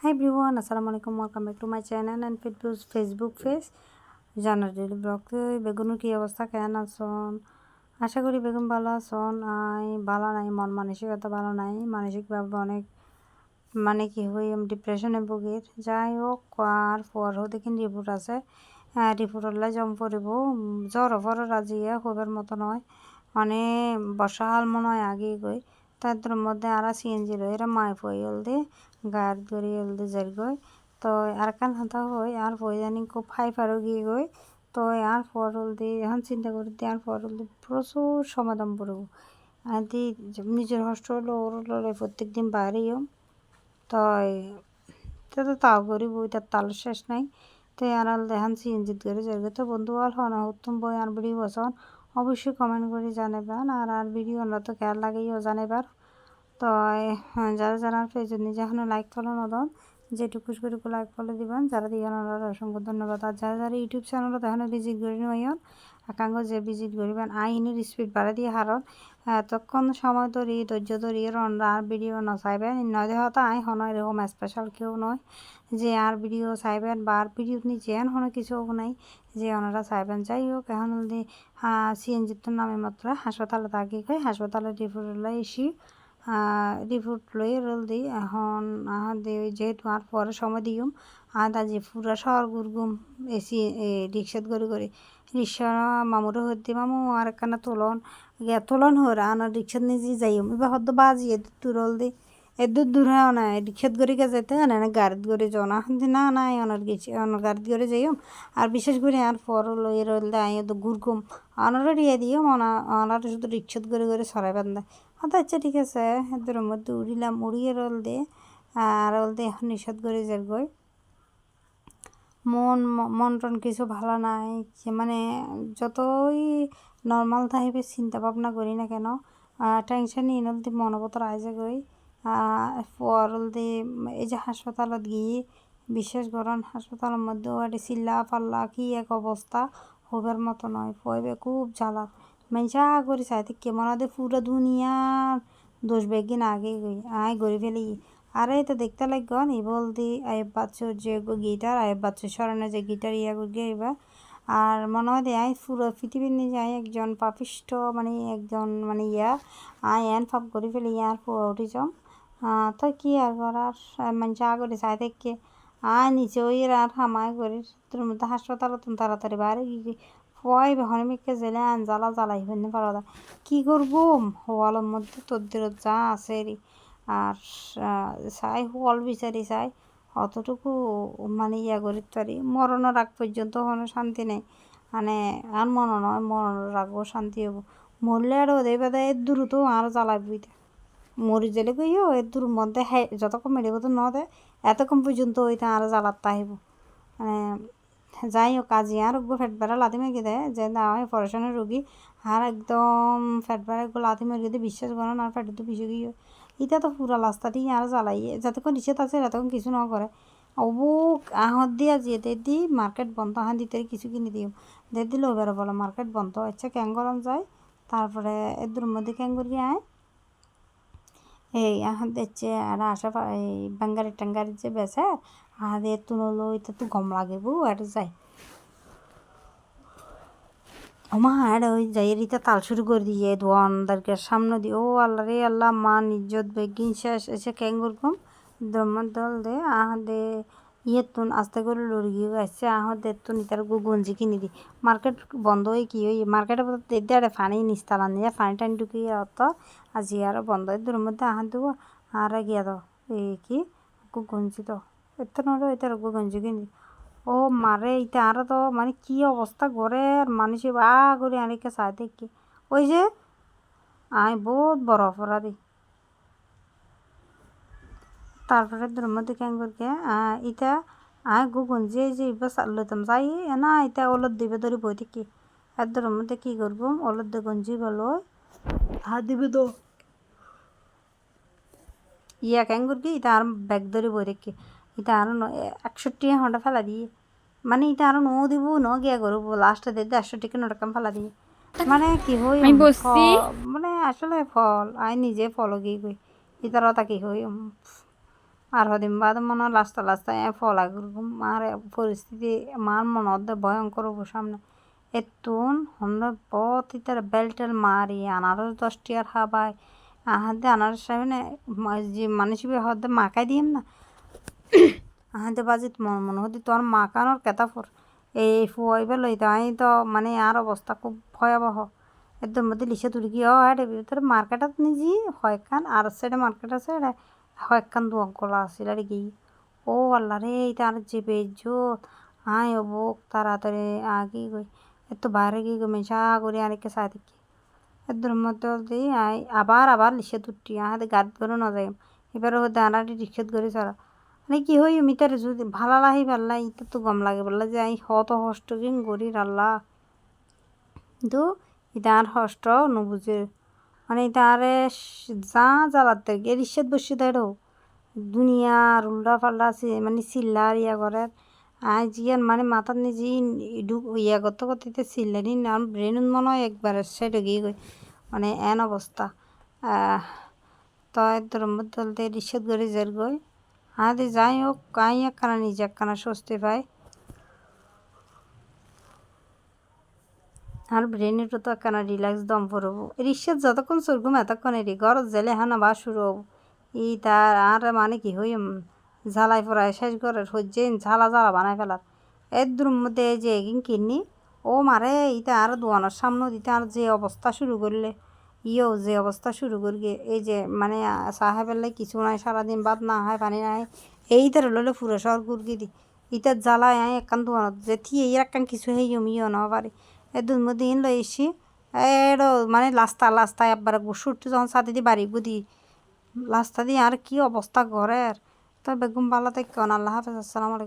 High everyone আসসালামু আলাইকুম welcome back to my channel and Facebook page জানার daily blog বেগুনের কী অবস্থা কেন আছেন? আশা করি বেগুন ভালো আছেন। আই, ভালো নাই, মন মানসিকতা ভালো নাই। মানসিকভাবে অনেক মানে কি হই ডিপ্রেশনে ভুগির যাই হোক, আর পর দেখিন রিপোর্ট আছে। রিপোর্ট হলে জম পড়িব জ্বর ফর রাজিয়া হবার মতো নয়। মানে বসাল মনে হয় আগে গই তাদের মধ্যে আর সিএনজি এরা মাই ফইল দিয়ে গার গড়ি এলদে যার গই তো আর কান হাতা হই, আর জানি খুব ফাই ফারো গিয়ে গই তো আর ফরল দি এখন চিন্তা করি দি আর ফরল দি প্রচুর সমাধান পড়ব। আর দি নিজের হস্টেল ওর প্রত্যেক দিন বাইরেও তো তো তাও করি বই তার তাল শেষ নাই। তো আর দেখান সিএনজিত করে যাই তো বন্ধু আল হনা হতুম বই আর ভিডিও বসন, অবশ্যই কমেন্ট করে জানাবেন আর আর ভিডিও তো খেয়াল লাগেও জানাবার তো যারা যারা পেজত নিজে এখনও লাইক ফলো নদন, যেটুকু করে লাইক ফলো দিবেন, যারা দিয়ে অসংখ্য ধন্যবাদ। আর যারা যারা ইউটিউব চ্যানেলত এখনও ভিজিট করি নইন একাঙ্গ যে ভিজিট করিবেন আইনের স্পিড বাড়া দিয়ে হারন। এতক্ষণ সময় ধরি, ধৈর্য ধরি রন্ডা আর ভিডিও নচাইবেন, নয় হয়তো আই হন এরকম স্পেশাল কেউ নয়। যে আর ভিডিও চাইবেন বা আর ভিডিও নিজে হনো কিছু নাই, যে ওনারা চাইবেন। যাই হোক, এখন সিএনজির নামে মাত্র হাসপাতালে থাকি হাসপাতালে রিপোর্ট এসি রিপোর্ট লই রোল দিই। এখন আহার দিয়ে যেহেতু আর পরে সময় দিম আর আজি পুরা শহর ঘুরগুম এসি রিক্সাত করে করে। রিক্সা মামুরে হতে মামু আর একখানা তোলন, গিয়া তোলন হর আনার রিক্সাত নিজে যাইম এবার হদ্দ বাজি এদুর তুরল দি এদুর দূর হয় না রিক্সাত করে গে যেতে না না গাড়িত করে যাও না। না না অনার গেছি অনার গাড়িত করে যাইম আর বিশেষ করে আর পর লই রল দে আই তো ঘুরগুম আনারও দিয়ে দিও অনা আনার শুধু রিক্সাত করে করে সরাই বান্ধা আচ্ছা আচ্ছা ঠিক আছে। এদের মধ্যে উড়িলাম, উড়িয়ে রল দে। আর রল দে, এখন নিষেধ করে যার গই মন মন টন কিছু ভালো নাই। মানে যতই নর্মাল থাকিবে চিন্তা ভাবনা করি না কেন টেনশন ইনল দি মনোবতর আইজে গই। পরল দি, এই যে হাসপাতালত গিয়ে বিশেষ গরম হাসপাতালের মধ্যে ওটি চিল্লা পাল্লা কি এক অবস্থা, হবার মতো নয়। পয়বে খুব জ্বালা। মেনসা করি চাইতে কেমন আদে পুরো দুনিয়ার দোষ বেগিন আগে আয় গড়ি ফেলি। আরে তো দেখতে লাগন এই বলদি আয়ব বাচ্চুর যে গিটার, আয়ব বাচ্চুর স্মরণে যে গিটার ইয়া করি এবার আর মনে হয় আয় পুরো পৃথিবীর নিজে আয় একজন পাপিষ্ট মানে একজন মানে ইয়া, আয় এন ফাপ করে ফেলি ইয়ার পুরো উঠিছম তো কি আর করার? মানুষ আগরে চাই থেকে আয় নিচে ওই আর হামায় করি তোর মধ্যে হাসপাতালত তাড়াতাড়ি বাইরে হয় হরমিককে জেলে আন, জ্বালা জ্বালাই হইনি পারা কি করব? হওয়ালের মধ্যে তোদের যা আছে আর চাই হল বিচারি চাই। অতটুকু মানে ইয়া করি পারি মরণের আগ পর্যন্ত কোনো শান্তি নেই। মানে আর মন নয়, মরণের রাখব শান্তি হব মরলে আর ওদের বেদা এর দ্রুত আরও জ্বালাই বুঝতে মরি জেলে গইও এর দূর মধ্যে হ্যাঁ যতক্ষণ তো ন দেয় এতক্ষণ পর্যন্ত ওইটা আরও জ্বালাত তাহিব মানে যাই হোক কাজে আর ফেট বেড়া লাথি মেরে দেয় যে না আমি পড়াশোনার রুগী। আর একদম ফেট বেড়া এগুলো লাথি মেরে দিয়ে বিশ্বাস করেন আর ফেট তো পিছিয়ে গিয়ে, ইটা তো পুরা রাস্তাটি আর জ্বালাই যতক্ষণ নিষেধ আছে ততক্ষণ কিছু ন করে। অবুক আহত দিয়া যেতে দি, মার্কেট বন্ধ আহান দিতে কিছু কিনে দিও। দে দিল এবার বলো, মার্কেট বন্ধ আচ্ছা ক্যাং গরম যায়, তারপরে এদের মধ্যে ক্যাং করি আয়। এই আহান দেখছে আর আশা এই বাঙ্গারি টাঙ্গারি যে বেছে আহাদে তুলো এটা তো গম লাগে বউ, আর যাই। ওমা, আর ওই যাই রিতা তাল শুরু করে দিয়ে দোয়ানদারকে সামনে দিয়ে, ও আল্লাহ রে আল্লাহ মা ইজ্জত, বেগিন, শেষ, এসে ক্যাঙ্গুর করকম দ্রম্মার দল দে, আহ দে ইয়ে তুন আস্তে করে লড়ি গিয়ে আসছে আহ দে তুন ইতার গঞ্জি কিনি দি। মার্কেট বন্ধ হয়ে কি হই মার্কেটে আরে ফানি নিস্তালা নিয়ে ফানি টানি ঢুকি অত আজি আর বন্ধ হয়ে দূরের মধ্যে আহ দেবো আর গিয়া দাও এই কি? গঞ্জি তো। এত নড়ো এটার গঞ্জি কিনি। ও মারে ইটা আর তো মানে কি অবস্থা ঘরের মানুষে বা করে আনিকে চাই দেখি ওই যে আই বহুত বড় অপরাধী। তারপরে কেন করকে ইটা আই গুগুন যে যে ইবা লইতাম যাই না ইটা ওলত দিবে ধরে বই থাকি এর মধ্যে কি করব ওলত দিয়ে গঞ্জি গেলো হাত দিবে তো ইয়া কেন করবি ইটা আর ব্যাগ ধরে বই থাকি এটা আরও একষট্টি ঘণ্টা ফেলা দিয়ে মানে এটা আরও ন দিব ন গিয়া করব লাস্টে দিতে একশো টিকে ন ফেলা দিয়ে মানে কি হই মানে আসলে ফল আই নিজে ফল গিয়ে গই ইতারা তা কি হই আর হদিন বাদ মনে হয় লাস্তা এ ফলা মার পরিস্থিতি, মার মনে হদ্দে ভয়ঙ্কর হব সামনে। এতুন হন্ড বহুত ইতার বেলটেল মারি, আনারস দশটি আর হাবাই আহাদে আনারস সামনে যে মানুষ হদ্দে মাকাই দিম না। আহাদে বাজিত মন মনে হদি তোর মাকানোর কেতাফর এই ফুয়াইবে লই তাই তো মানে আর অবস্থা খুব ভয়াবহ। এর মধ্যে লিখে তুলি কি হয় ভিতরে মার্কেটত নিজি হয়খান আর সাইডে মার্কেট আছে এটা হয়খান দুয়াং কলা আছিল আর কি ও আল্লাহ রে আর যে বেজত আয় অবুক তাড়াতাড়ি আগে গই এত বাইরে গিয়ে গো মেশা করে আরেকে সাই দেখি এর মধ্যে দি আই আবার আবার লিখে তুটি আহাতে গাত করে ন যাই এবারে হতে আনাটি রিক্সেত করে সারা মানে কি হই মিতারে যদি ভালা লাহি পাল্লা ইটা তো গম লাগে বললা যে আই হত হষ্ট কিন গরি রাল্লা কিন্তু আর হষ্ট নবুঝে মানে এটা আরে যা জ্বালাতে গিয়ে রিক্সাত বসে দেয় দুনিয়া উল্টা পাল্টা মানে চিল্লার ইয়া করে আই জিয়ান মানে মাথার নিজে ইডু ইয়া করতে করতে চিল্লানি নাম ব্রেন মনে হয় একবার সাইডে গিয়ে গই মানে এন অবস্থা। তো এর মধ্যে রিক্সাত করে জের গই। আদি যাই হোক কাই একখানা নিজে একখানা স্বস্তি পায়। আর ব্রেনেরও তো একখানা রিল্যাক্স দম পড়ব রিক্সাত যতক্ষণ চলগুম এতক্ষণ এরি ঘরত জেলে হান আবার শুরু হব। ই তার আর মানে কি হই ঝালাই পড়ায় শেষ করে হচ্ছে ঝালা ঝালা বানাই ফেলার। এর দূর মধ্যে যে এগিন কিনি ও মারে ইটা আর দোয়ানোর সামনে দিতে আর যে অবস্থা শুরু করলে ইয়েও যে অবস্থা শুরু করি এই যে মানে সাহেবের কিছু নাই, সারাদিন বাদ না হয়, পানি নাই এই তার ললে পুরো শহর গুরগি দি ইটার জ্বালায় আয় একান দোয়ানো যে থিয়ে একান কিছু হেই ইয়ে না পারে। এ দুধ মধ্যে ইন লই এসি এড়ো মানে লাস্তা লাস্তা একবার সুরটি যখন সাথে দিয়ে বাড়ি বুদি লাস্তা দিয়ে আর কি অবস্থা ঘরের। তো বেগুন ভালো থেকে, আল্লাহ হাফেজ, আসসালামু আলাইকুম।